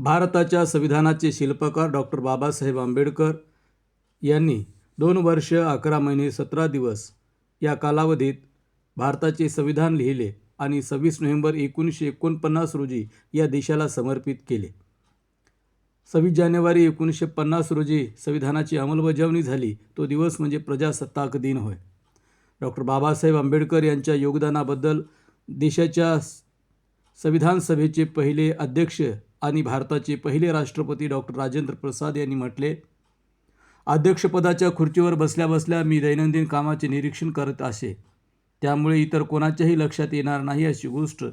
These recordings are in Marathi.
भारताच्या संविधानाचे शिल्पकार डॉक्टर बाबासाहेब आंबेडकर यांनी दोन वर्ष अकरा महिने सतरा दिवस या कालावधीत भारताचे संविधान लिहिले आणि सव्वीस नोव्हेंबर एकोणीसशे एकोणपन्नास रोजी या देशाला समर्पित केले. सव्वीस जानेवारी एकोणीसशे पन्नास रोजी संविधानाची अंमलबजावणी झाली. तो दिवस म्हणजे प्रजासत्ताक दिन होय. डॉक्टर बाबासाहेब आंबेडकर यांच्या योगदानाबद्दल देशाच्या संविधान सभेचे पहिले अध्यक्ष आणि भारताचे पहिले राष्ट्रपती डॉक्टर राजेंद्र प्रसाद यांनी म्हटले अध्यक्षपदाच्या खुर्चीवर बसल्या बसल्या मी दैनंदिन कामाचे निरीक्षण करत असे. त्यामुळे इतर कोणाच्याही लक्षात येणार नाही अशी गोष्ट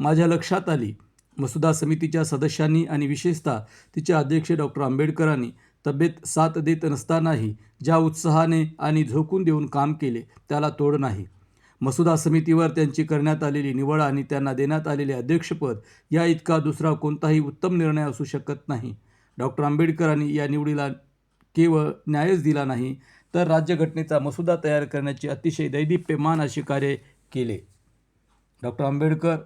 माझ्या लक्षात आली. मसुदा समितीच्या सदस्यांनी आणि विशेषतः तिचे अध्यक्ष डॉक्टर आंबेडकरांनी तब्येत साथ देत नसतानाही ज्या उत्साहाने आणि झोकून देऊन काम केले त्याला तोड नाही. मसुदा समितीवर त्यांची करण्यात आलेली निवड आणि त्यांना देण्यात आलेले अध्यक्षपद या इतका दुसरा कोणताही उत्तम निर्णय असू शकत नाही. डॉक्टर आंबेडकरांनी या निवडीला केवळ न्यायच दिला नाही तर राज्यघटनेचा मसुदा तयार करण्याचे अतिशय दैदिप्यमान अशी कार्य केले. डॉक्टर आंबेडकर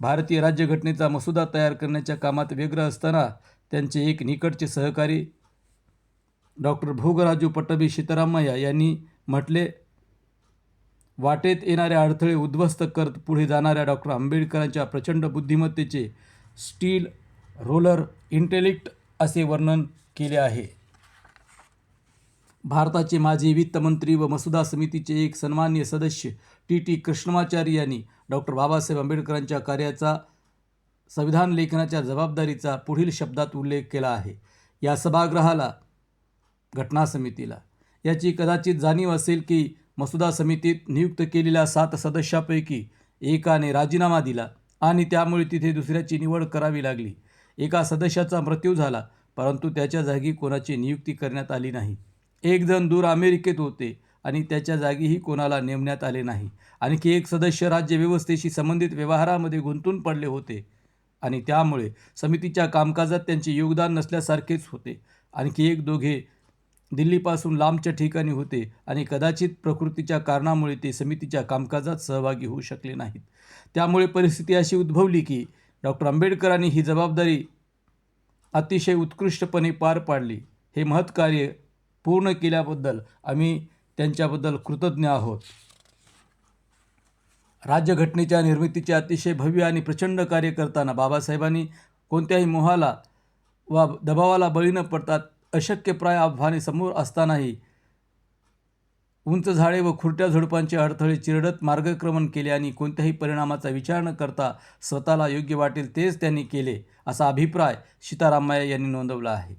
भारतीय राज्यघटनेचा मसुदा तयार करण्याच्या कामात व्यग्र असताना त्यांचे एक निकटचे सहकारी डॉक्टर भोगराजू पटबी सीतारामय्या यांनी म्हटले वाटेत येणारे अडथळे उद्ध्वस्त करत पुढे जाणाऱ्या डॉक्टर आंबेडकरांच्या प्रचंड बुद्धिमत्तेचे स्टील रोलर इंटेलिक्ट असे वर्णन केले आहे. भारताचे माजी वित्तमंत्री व मसुदा समितीचे एक सन्मान्य सदस्य टी टी कृष्णमाचारी यांनी डॉक्टर बाबासाहेब आंबेडकरांच्या कार्याचा संविधान लेखनाच्या जबाबदारीचा पुढील शब्दात उल्लेख केला आहे. या सभागृहाला घटना समितीला. याची कदाचित जाणीव असेल की मसुदा समितीत नियुक्त केलेल्या सात सदस्यापैकी एकाने राजीनामा दिला आणि त्यामुळे तिथे दुसऱ्याची निवड करावी लागली. एका सदस्याचा मृत्यू झाला परंतु त्याच्या जागी कोणाची नियुक्ती करण्यात आली नाही. एक जण दूर अमेरिकेत होते आणि त्याच्या जागीही कोणाला नेमण्यात आले नाही. आणखी एक सदस्य राज्यव्यवस्थेशी संबंधित व्यवहारामध्ये गुंतून पडले होते आणि त्यामुळे समितीच्या कामकाजात त्यांचे योगदान नसल्यासारखेच होते. आणखी एक दोघे दिल्लीपासून लांबच्या ठिकाणी होते आणि कदाचित प्रकृतीच्या कारणामुळे ते समितीच्या कामकाजात सहभागी होऊ शकले नाहीत. त्यामुळे परिस्थिती अशी उद्भवली की डॉक्टर आंबेडकरांनी ही जबाबदारी अतिशय उत्कृष्टपणे पार पाडली. हे महत्कार्य पूर्ण केल्याबद्दल आम्ही त्यांच्याबद्दल कृतज्ञ आहोत. राज्यघटनेच्या निर्मितीचे अतिशय भव्य आणि प्रचंड कार्य करताना बाबासाहेबांनी कोणत्याही मोहाला वा दबावाला बळी न पडतात अशक्यप्राय आव्हाने समोर असतानाही उंच झाडे व खुरट्या झुडपांचे अडथळे चिरडत मार्गक्रमण केले आणि कोणत्याही परिणामाचा विचार न करता स्वतःला योग्य वाटेल तेच त्यांनी केले असा अभिप्राय सीतारामय्या यांनी नोंदवला आहे.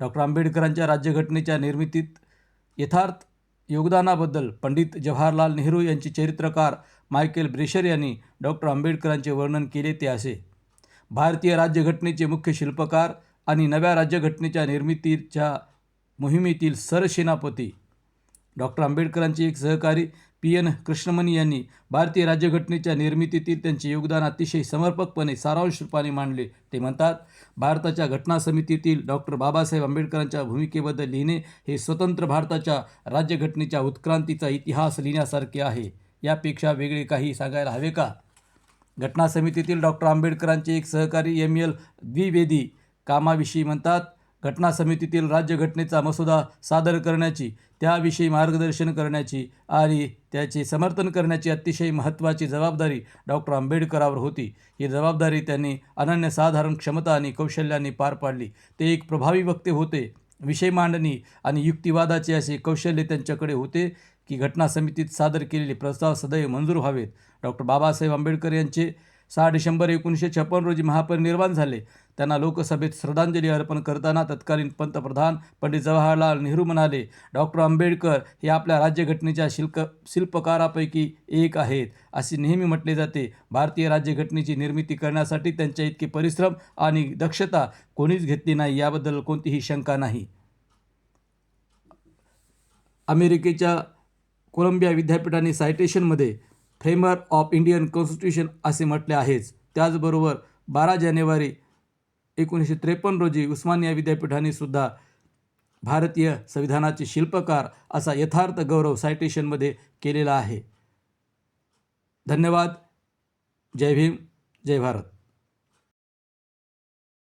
डॉक्टर आंबेडकरांच्या राज्यघटनेच्या निर्मितीत यथार्थ योगदानाबद्दल पंडित जवाहरलाल नेहरू यांचे चरित्रकार मायकेल ब्रेशर यांनी डॉक्टर आंबेडकरांचे वर्णन केले ते असे. भारतीय राज्यघटनेचे मुख्य शिल्पकार आणि नव्या राज्यघटनेच्या निर्मितीच्या मोहिमेतील सरसेनापती डॉक्टर आंबेडकरांचे एक सहकारी पी. एन. कृष्णमणी यांनी भारतीय राज्यघटनेच्या निर्मितीतील त्यांचे योगदान अतिशय समर्पकपणे सारांश रूपाने मांडले. ते म्हणतात भारताच्या घटना समितीतील डॉक्टर बाबासाहेब आंबेडकरांच्या भूमिकेबद्दल लिहिणे हे स्वतंत्र भारताच्या राज्यघटनेच्या उत्क्रांतीचा इतिहास लिहिण्यासारखे आहे. यापेक्षा वेगळे काही सांगायला हवे का? घटना समितीतील डॉक्टर आंबेडकरांचे एक सहकारी एम. एल. द्विवेदी कामाविषयी म्हणतात घटना समितीतील राज्यघटनेचा मसुदा सादर करण्याची त्याविषयी मार्गदर्शन करण्याची आणि त्याचे समर्थन करण्याची अतिशय महत्त्वाची जबाबदारी डॉक्टर आंबेडकरावर होती. ही जबाबदारी त्यांनी अनन्यसाधारण क्षमता आणि कौशल्याने पार पाडली. ते एक प्रभावी वक्ते होते विषय मांडणी आणि युक्तिवादाचे असे कौशल्य त्यांच्याकडे होते की घटना समितीत सादर केलेले प्रस्ताव सदैव मंजूर व्हावेत. डॉक्टर बाबासाहेब आंबेडकर यांचे सहा डिसेंबर एकोणीसशे छप्पन रोजी महापरिनिर्वाण झाले. त्यांना लोकसभेत श्रद्धांजली अर्पण करताना तत्कालीन पंतप्रधान पंडित जवाहरलाल नेहरू म्हणाले डॉक्टर आंबेडकर हे आपल्या राज्यघटनेच्या शिल्प शिल्पकारापैकी एक आहेत असे नेहमी म्हटले जाते. भारतीय राज्यघटनेची निर्मिती करण्यासाठी त्यांच्या इतके परिश्रम आणि दक्षता कोणीच घेतली नाही याबद्दल कोणतीही शंका नाही. अमेरिकेच्या कोलंबिया विद्यापीठाने सायटेशनमध्ये फ्रेमर ऑफ इंडियन कॉन्स्टिट्यूशन असे म्हटले आहेच. त्याचबरोबर बारा जानेवारी एकोणीसशे त्रेपन्न रोजी उस्मानिया विद्यापीठाने सुद्धा भारतीय संविधानाचे शिल्पकार असा यथार्थ गौरव सायटेशनमध्ये केलेला आहे. धन्यवाद. जय भीम. जय भारत.